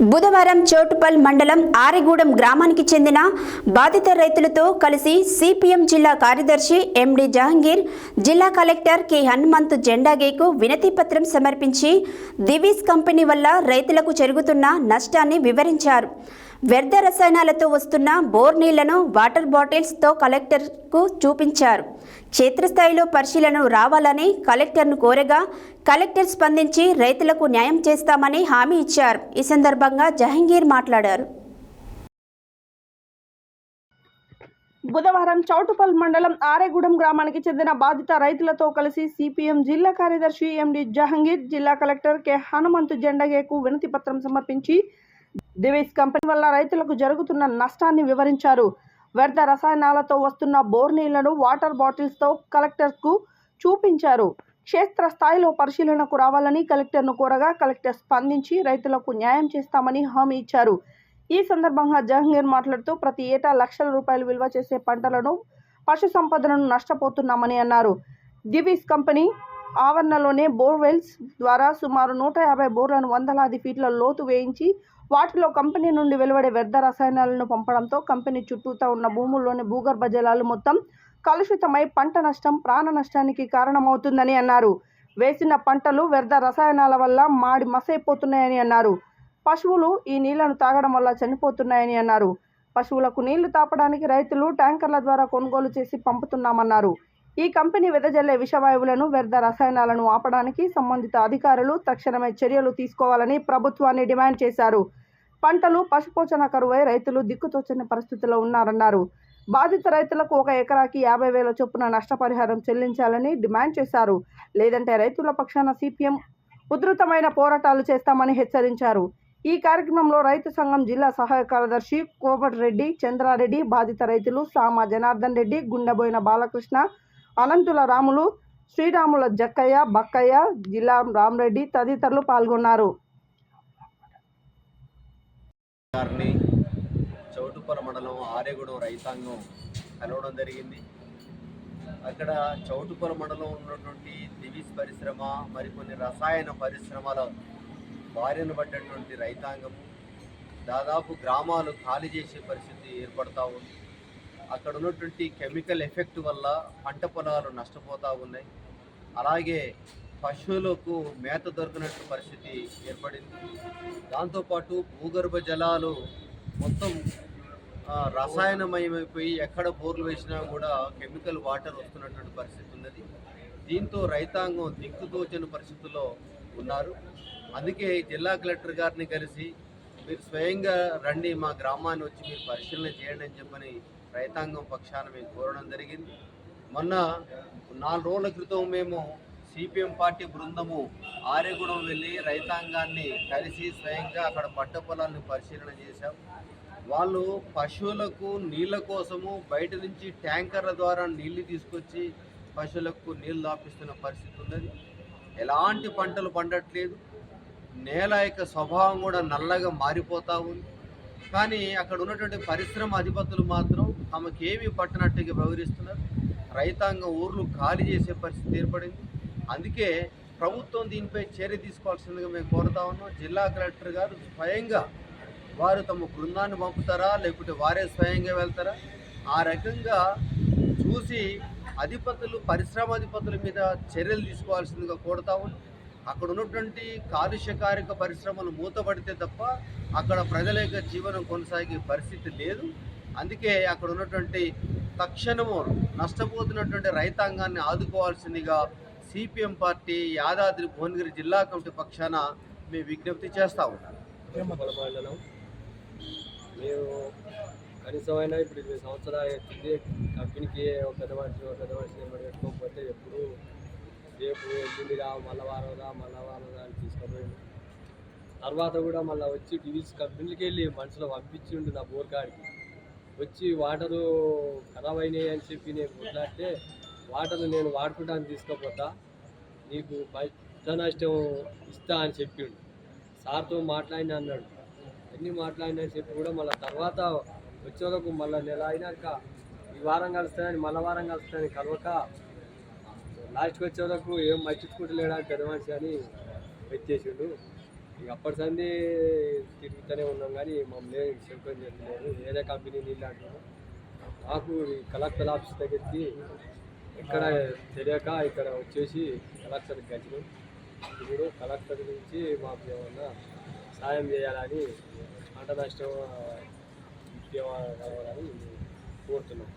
బుధవారం చోటుపల్ మండలం ఆరిగూడెం గ్రామానికి చెందిన బాధిత రైతులతో కలిసి సిపిఎం జిల్లా కార్యదర్శి ఎండి జహంగీర్ జిల్లా కలెక్టర్ కె హనుమంతు జెండాగేకు వినతిపత్రం సమర్పించి దివీస్ కంపెనీ వల్ల రైతులకు జరుగుతున్న నష్టాన్ని వివరించారు. వ్యర్థ రసాయనాలతో వస్తున్న బోర్ నీళ్ళను వాటర్ బాటిల్స్తో కలెక్టర్కు చూపించారు. క్షేత్రస్థాయిలో పరిశీలన రావాలని కలెక్టర్ను కోరగా కలెక్టర్ స్పందించి రైతులకు న్యాయం చేస్తామని హామీ ఇచ్చారు. ఈ సందర్భంగా జహంగీర్ మాట్లాడారు. బుధవారం చౌటుపల్ మండలం ఆరేగూడెం గ్రామానికి చెందిన బాధిత రైతులతో కలిసి సిపిఎం జిల్లా కార్యదర్శి ఎండి జహంగీర్ జిల్లా కలెక్టర్ కె హనుమంతు జెండగేకు వినతి పత్రం సమర్పించి దివిస్ కంపెనీ వల్ల రైతులకు జరుగుతున్న నష్టాన్ని వివరించారు. వ్యర్థ రసాయనాలతో వస్తున్న బోర్ నీళ్ళను వాటర్ బాటిల్స్తో కలెక్టర్కు చూపించారు. క్షేత్ర స్థాయిలో పరిశీలనకు రావాలని కలెక్టర్ను కోరగా కలెక్టర్ స్పందించి రైతులకు న్యాయం చేస్తామని హామీ ఇచ్చారు. ఈ సందర్భంగా జహంగీర్ మాట్లాడుతూ ప్రతి ఏటా లక్షల రూపాయలు విలువ చేసే పంటలను పశు సంపదను నష్టపోతున్నామని అన్నారు. దివీస్ కంపెనీ ఆవరణలోనే బోర్వెల్స్ ద్వారా సుమారు నూట యాభై బోర్లను వందలాది ఫీట్ల లోతు వేయించి వాటిలో కంపెనీ నుండి వెలువడే వ్యర్థ రసాయనాలను పంపడంతో కంపెనీ చుట్టూతా ఉన్న భూముల్లోని భూగర్భ జలాలు మొత్తం కలుషితమై పంట నష్టం ప్రాణ నష్టానికి కారణమవుతుందని అన్నారు. వేసిన పంటలు వ్యర్థ రసాయనాల వల్ల మాడి మసైపోతున్నాయని అన్నారు. పశువులు ఈ నీళ్ళను తాగడం వల్ల చనిపోతున్నాయని అన్నారు. పశువులకు నీళ్ళు తాపడానికి రైతులు ట్యాంకర్ల ద్వారా కొనుగోలు చేసి పంపుతున్నామన్నారు. ఈ కంపెనీ వెదజల్లే విషవాయువులను వ్యర్థ రసాయనాలను ఆపడానికి సంబంధిత అధికారులు తక్షణమే చర్యలు తీసుకోవాలని ప్రభుత్వాన్ని డిమాండ్ చేశారు. పంటలు పశుపోషణ కరువై రైతులు దిక్కుతోచని పరిస్థితిలో ఉన్నారన్నారు. బాధిత రైతులకు ఒక ఎకరాకి యాభై వేల చొప్పున నష్టపరిహారం చెల్లించాలని డిమాండ్ చేశారు. లేదంటే రైతుల పక్షాన సిపిఎం ఉధృతమైన పోరాటాలు చేస్తామని హెచ్చరించారు. ఈ కార్యక్రమంలో రైతు సంఘం జిల్లా సహాయ కార్యదర్శి కోమటిరెడ్డి చంద్రారెడ్డి బాధిత రైతులు సామ జనార్దన్ రెడ్డి గుండెబోయిన బాలకృష్ణ అనంతుల రాములు శ్రీరాముల జక్కయ్య బక్కయ్య జిల్లా రామరెడ్డి తదితరులు పాల్గొన్నారు. గారిని చౌటుపల మండలం ఆరేగూడెం రైతాంగం కలవడం జరిగింది. అక్కడ చౌటుపల మండలం ఉన్నటువంటి దివిస్ పరిశ్రమ మరికొన్ని రసాయన పరిశ్రమల బారిన పడ్డటువంటి రైతాంగం దాదాపు గ్రామాలు ఖాళీ చేసే పరిస్థితి ఏర్పడతా ఉంది. అక్కడ ఉన్నటువంటి కెమికల్ ఎఫెక్ట్ వల్ల పంట పొలాలు నష్టపోతూ ఉన్నాయి. అలాగే పశువులకు మేత దొరకనట్టు పరిస్థితి ఏర్పడింది. దాంతోపాటు భూగర్భ జలాలు మొత్తం రసాయనమయమైపోయి ఎక్కడ బోర్లు వేసినా కూడా కెమికల్ వాటర్ వస్తున్నటువంటి పరిస్థితి ఉన్నది. దీంతో రైతాంగం దిక్కుతోచని పరిస్థితుల్లో ఉన్నారు. అందుకే జిల్లా కలెక్టర్ గారిని కలిసి మీరు స్వయంగా రండి మా గ్రామాన్ని వచ్చి మీరు పరిశీలన చేయండి అని చెప్పని రైతాంగం పక్షాన మేము కోరడం జరిగింది. మొన్న నాలుగు రోజుల క్రితం మేము సిపిఎం పార్టీ బృందము ఆరేగూడెం వెళ్ళి రైతాంగాన్ని కలిసి స్వయంగా అక్కడ పంట పొలాలను పరిశీలన చేశాం. వాళ్ళు పశువులకు నీళ్ళ కోసము బయట నుంచి ట్యాంకర్ల ద్వారా నీళ్ళు తీసుకొచ్చి పశువులకు నీళ్ళు దాపిస్తున్న పరిస్థితి ఉన్నది. ఎలాంటి పంటలు పండట్లేదు. నేల యొక్క స్వభావం కూడా నల్లగా మారిపోతూ ఉంది. కానీ అక్కడ ఉన్నటువంటి పరిశ్రమ అధిపతులు మాత్రం తమకు ఏమీ పట్టనట్టుగా వ్యవహరిస్తున్నారు. రైతాంగం ఊర్లు ఖాళీ చేసే పరిస్థితి ఏర్పడింది. అందుకే ప్రభుత్వం దీనిపై చర్య తీసుకోవాల్సిందిగా మేము కోరుతా ఉన్నాం. జిల్లా కలెక్టర్ గారు స్వయంగా వారు తమ బృందాన్ని పంపుతారా లేకుంటే వారే స్వయంగా వెళ్తారా? ఆ రకంగా చూసి అధిపతులు పరిశ్రమ అధిపతుల మీద చర్యలు తీసుకోవాల్సిందిగా కోరుతా ఉన్నాం. అక్కడ ఉన్నటువంటి కాలుష్యకారక పరిశ్రమలు మూతపడితే తప్ప అక్కడ ప్రజల యొక్క జీవనం కొనసాగే పరిస్థితి లేదు. అందుకే అక్కడ ఉన్నటువంటి తక్షణము నష్టపోతున్నటువంటి రైతాంగాన్ని ఆదుకోవాల్సిందిగా సిపిఎం పార్టీ యాదాద్రి భువనగిరి జిల్లా కమిటీ పక్షాన మేము విజ్ఞప్తి చేస్తా ఉన్నాం. మేము కనీసమైన ఇప్పుడు ఇరవై సంవత్సరాలు కంపెనీకి ఒక పెద్ద మనిషి ఒక పెద్ద మనిషి పెట్టుకోకపోతే ఎప్పుడు రేపు ఎల్లుండిరా మళ్ళా వారంరా అని తీసుకుపోయింది తర్వాత కూడా మళ్ళీ వచ్చి డివిస్ కంపెనీకి వెళ్ళి మనుషులు పంపించిండు నా బోర్కాడికి వచ్చి వాటరు ఖరాబ్ అయినాయి అని చెప్పి నేను కొట్లాడితే వాటర్ నేను వాడుకుంటాను తీసుకోపోతా నీకు పంట నష్టం ఇస్తా అని చెప్పిండు. సార్తో మాట్లాడిన అన్నాడు. అన్నీ మాట్లాడినా అని చెప్పి కూడా మళ్ళీ తర్వాత వచ్చే వరకు మళ్ళీ నెల అయినాక ఈ వారం కలుస్తానని మళ్ళీ వారం కలుస్తానని కలవక లాస్ట్కి వచ్చే వరకు ఏం మర్చించుకుంటలేడా అని పెద్ద మనిషి అని వచ్చేసిండు ఇక అప్పటి సంది తిరుగుతూనే ఉన్నాం కానీ మమ్మల్ని చెప్పడం చేయలేదు వేరే కంపెనీ నీళ్ళు అంటున్నాం మాకు ఈ కలెక్టర్ ఆఫీస్ దగ్గరికి ఇక్కడ తెలియక ఇక్కడ వచ్చేసి కలెక్టర్కి గచ్చినాం ఇప్పుడు కలెక్టర్ నుంచి మాకు ఏమన్నా సాయం చేయాలని పంట నష్టం ఇవ్వాలని కోరుతున్నాం.